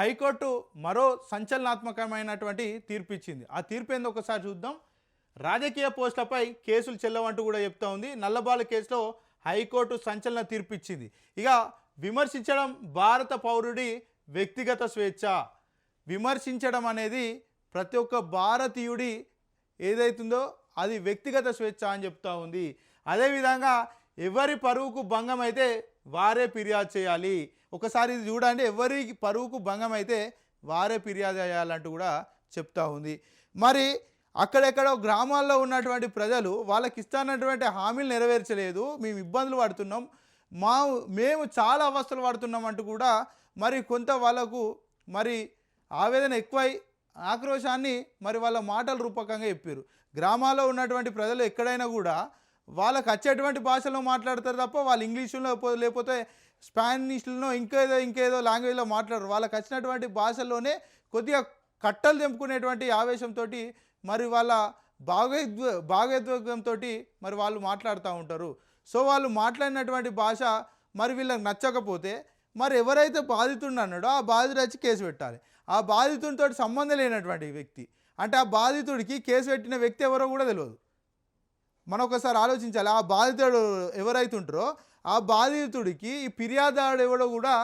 High court మరో సంచలనాత్మకమైనటువంటి తీర్పు ఇచ్చింది ఆ తీర్పు ఏందో ఒకసారి చూద్దాం. రాజకీయ పోస్టులపై కేసులు చెల్లవంటూ కూడా చెప్తా ఉంది. నల్లబాల కేసులో హైకోర్టు సంచలన తీర్పు ఇచ్చింది ఇక విమర్శించడం భారత పౌరుడి వ్యక్తిగత స్వేచ్ఛ. విమర్శించడం అనేది ప్రతి ఒక్క భారతీయుడి ఏదైతుందో అది వ్యక్తిగత స్వేచ్ఛ అని చెప్తా ఉంది. అదేవిధంగా ఎవరి పరువుకు భంగం అయితే వారే ఫిర్యాదు చేయాలి. ఒకసారి ఇది చూడండి ఎవరి పరువుకు భంగం అయితే వారే ఫిర్యాదు చేయాలంటూ కూడా చెప్తా ఉంది. మరి అక్కడెక్కడో గ్రామాల్లో ఉన్నటువంటి ప్రజలు వాళ్ళకి ఇస్తానటువంటి హామీలు నెరవేర్చలేదు మేము ఇబ్బందులు పడుతున్నాం మా మేము చాలా అవస్థలు పడుతున్నాం అంటూ కూడా మరి కొంత వాళ్ళకు మరి ఆవేదన ఎక్కువై ఆక్రోశాన్ని మరి వాళ్ళ మాటల రూపకంగా చెప్పారు. గ్రామాల్లో ఉన్నటువంటి ప్రజలు ఎక్కడైనా కూడా వాళ్ళకి వచ్చేటువంటి భాషలో మాట్లాడతారు తప్ప వాళ్ళు ఇంగ్లీషులో లేకపోతే- స్పానిష్లో ఇంకేదో ఇంకేదో లాంగ్వేజ్లో మాట్లాడరు. వాళ్ళకి వచ్చినటువంటి భాషల్లోనే కొద్దిగా కట్టలు తెంపుకునేటువంటి ఆవేశంతో మరి వాళ్ళ భావోద్వ భావోద్వేగంతో మరి వాళ్ళు మాట్లాడుతూ ఉంటారు. సో వాళ్ళు మాట్లాడినటువంటి భాష మరి వీళ్ళకి నచ్చకపోతే మరి ఎవరైతే బాధితుడు అన్నాడో ఆ బాధితుడు వచ్చి కేసు పెట్టాలి. ఆ బాధితుడితో సంబంధం లేనటువంటి వ్యక్తి. అంటే ఆ బాధితుడికి కేసు పెట్టిన వ్యక్తి ఎవరో కూడా తెలియదు. మనం ఒకసారి ఆలోచించాలి. ఆ బాధితుడు ఎవరైతే ఉంటారో ఆ బాధితుడికి ఈ ఫిర్యాదాడు ఎవడో కూడా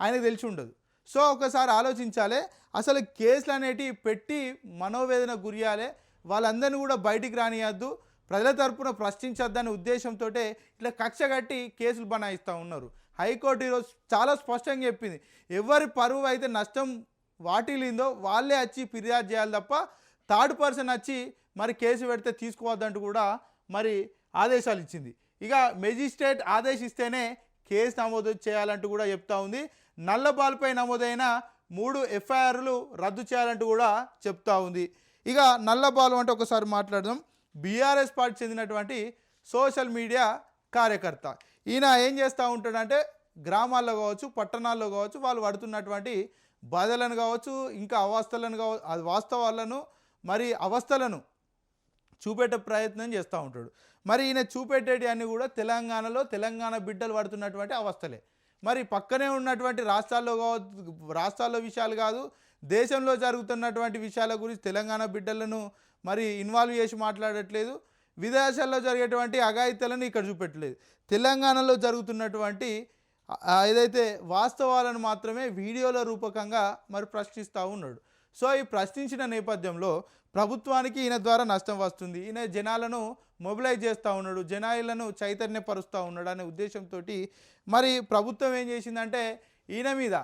ఆయనకు తెలిసి ఉండదు. సో ఒకసారి ఆలోచించాలి. అసలు కేసులు అనేటివి పెట్టి మనోవేదన గురియాలి వాళ్ళందరినీ కూడా బయటికి రానియద్దు. ప్రజల తరపున ప్రశ్నించొద్దనే ఉద్దేశంతో ఇట్లా కక్ష కట్టి కేసులు బనాయిస్తూ ఉన్నారు. హైకోర్టు ఈరోజు చాలా స్పష్టంగా చెప్పింది. ఎవరి పరువు అయితే నష్టం వాటిల్లిందో వాళ్ళే వచ్చి ఫిర్యాదు చేయాలి తప్ప థర్డ్ పర్సన్ వచ్చి మరి కేసు పెడితే తీసుకోవద్దంటూ కూడా మరి ఆదేశాలు ఇచ్చింది ఇక మెజిస్ట్రేట్ ఆదేశిస్తేనే కేసు నమోదు చేయాలంటూ కూడా చెప్తా ఉంది. నల్లబాల్పై నమోదైన మూడు ఎఫ్ఐఆర్లు రద్దు చేయాలంటూ కూడా చెప్తా ఉంది. ఇక నల్లబాలు అంటే ఒకసారి మాట్లాడదాం. బీఆర్ఎస్ పార్టీ చెందినటువంటి సోషల్ మీడియా కార్యకర్త. ఈయన ఏం చేస్తూ ఉంటాడంటే గ్రామాల్లో కావచ్చు పట్టణాల్లో కావచ్చు వాళ్ళు పడుతున్నటువంటి బాధలను కావచ్చు ఇంకా అవస్థలను కావచ్చు అది వాస్తవాలను మరి అవస్థలను చూపేట ప్రయత్నం చేస్తూ ఉంటాడు. మరి ఈయన చూపెట్టేటి అన్నీ కూడా తెలంగాణలో తెలంగాణ బిడ్డలు పడుతున్నటువంటి అవస్థలే. మరి పక్కనే ఉన్నటువంటి రాష్ట్రాల్లో రాష్ట్రాల్లో విషయాలు కాదు దేశంలో జరుగుతున్నటువంటి విషయాల గురించి తెలంగాణ బిడ్డలను మరి ఇన్వాల్వ్ చేసి మాట్లాడట్లేదు. విదేశాల్లో జరిగేటువంటి అఘాయిత్యాలను ఇక్కడ చూపెట్టలేదు. తెలంగాణలో జరుగుతున్నటువంటి ఏదైతే వాస్తవాలను మాత్రమే వీడియోల రూపకంగా మరి ప్రశ్నిస్తూ ఉన్నాడు. సో ఈ ప్రశ్నించిన నేపథ్యంలో ప్రభుత్వానికి ఈయన ద్వారా నష్టం వస్తుంది. ఈయన జనాలను మొబిలైజ్ చేస్తూ ఉన్నాడు జనాలను చైతన్యపరుస్తూ ఉన్నాడు అనే ఉద్దేశంతో మరి ప్రభుత్వం ఏం చేసిందంటే ఈయన మీద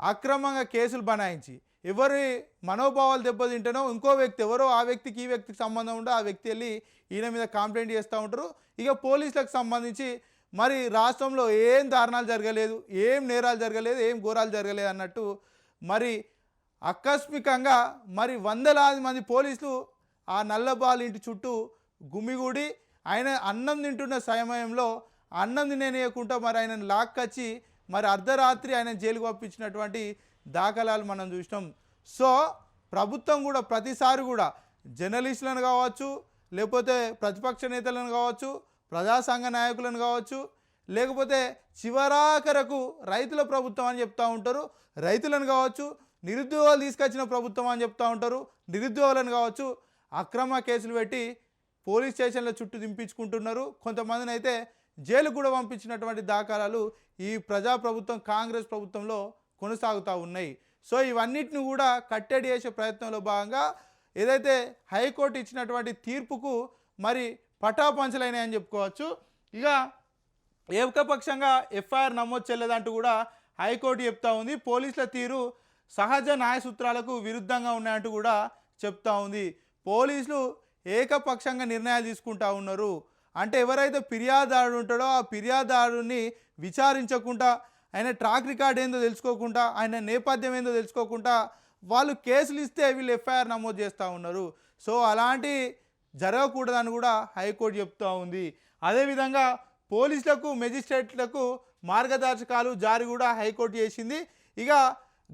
అక్రమంగా కేసులు బనాయించి ఎవరి మనోభావాలు దెబ్బతింటేనో ఇంకో వ్యక్తి ఎవరో ఆ వ్యక్తికి ఈ వ్యక్తికి సంబంధం ఉంటే ఆ వ్యక్తి వెళ్ళి ఈయన మీద కంప్లైంట్ చేస్తూ ఉంటారు. ఇక పోలీసులకు సంబంధించి మరి రాష్ట్రంలో ఏం దారుణాలు జరగలేదు ఏం నేరాలు జరగలేదు ఏం ఘోరాలు జరగలేదు అన్నట్టు మరి ఆకస్మికంగా మరి వందలాది మంది పోలీసులు ఆ నల్లబాల్ ఇంటి చుట్టూ గుమిగూడి ఆయన అన్నం తింటున్న సమయంలో అన్నం తినేయకుండా మరి ఆయనను లాక్కొచ్చి మరి అర్ధరాత్రి ఆయన జైలుకు పంపించినటువంటి దాఖలాలు మనం చూసినాం. సో ప్రభుత్వం కూడా ప్రతిసారి కూడా జర్నలిస్టులను కావచ్చు లేకపోతే ప్రతిపక్ష నేతలను కావచ్చు ప్రజాసంఘ నాయకులను కావచ్చు లేకపోతే చివరాఖరకు రైతుల ప్రభుత్వం అని చెప్తూ ఉంటారు. రైతులను కావచ్చు నిరుద్యోగాలు తీసుకొచ్చిన ప్రభుత్వం అని చెప్తూ ఉంటారు. నిరుద్యోగులను కావచ్చు అక్రమ కేసులు పెట్టి పోలీస్ స్టేషన్ల చుట్టూ దింపించుకుంటున్నారు. కొంతమందిని అయితే జైలు కూడా పంపించినటువంటి దాఖలాలు ఈ ప్రజాప్రభుత్వం కాంగ్రెస్ ప్రభుత్వంలో కొనసాగుతూ ఉన్నాయి. సో ఇవన్నిటిని కూడా కట్టడి చేసే ప్రయత్నంలో భాగంగా ఏదైతే హైకోర్టు ఇచ్చినటువంటి తీర్పుకు మరి పటాపంచలైనాయని చెప్పుకోవచ్చు. ఇక ఏకపక్షంగా ఎఫ్ఐఆర్ నమోదు చేయలేదంటూ కూడా హైకోర్టు చెప్తా ఉంది. పోలీసుల తీరు సహజ న్యాయ సూత్రాలకు విరుద్ధంగా ఉన్నాయంటూ కూడా చెప్తా ఉంది. పోలీసులు ఏకపక్షంగా నిర్ణయాలు తీసుకుంటా ఉన్నారు. అంటే ఎవరైతే ఫిర్యాదారుడు ఉంటాడో ఆ ఫిర్యాదారుని విచారించకుండా ఆయన ట్రాక్ రికార్డ్ ఏందో తెలుసుకోకుండా ఆయన నేపథ్యం ఏందో తెలుసుకోకుండా వాళ్ళు కేసులు ఇస్తే వీళ్ళు ఎఫ్ఐఆర్ నమోదు చేస్తూ ఉన్నారు. సో అలాంటి జరగకూడదని కూడా హైకోర్టు చెప్తూ ఉంది. అదేవిధంగా పోలీసులకు మెజిస్ట్రేట్లకు మార్గదర్శకాలు జారీ కూడా హైకోర్టు చేసింది. ఇక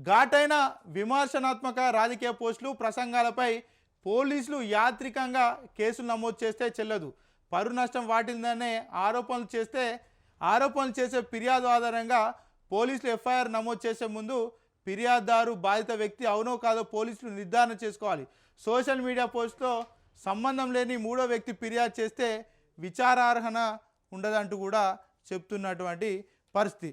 ఘాటైన విమర్శనాత్మక రాజకీయ పోస్టులు ప్రసంగాలపై పోలీసులు యాత్రికంగా కేసులు నమోదు చేస్తే చెల్లదు. పరు నష్టం వాటిందనే ఆరోపణలు చేస్తే ఆరోపణలు చేసే ఫిర్యాదు ఆధారంగా పోలీసులు ఎఫ్ఐఆర్ నమోదు చేసే ముందు ఫిర్యాదుదారు బాధిత వ్యక్తి అవునో కాదో పోలీసులు నిర్ధారణ చేసుకోవాలి. సోషల్ మీడియా పోస్ట్లో సంబంధం లేని మూడో వ్యక్తి ఫిర్యాదు చేస్తే విచారార్హన ఉండదంటూ కూడా చెప్తున్నటువంటి పరిస్థితి.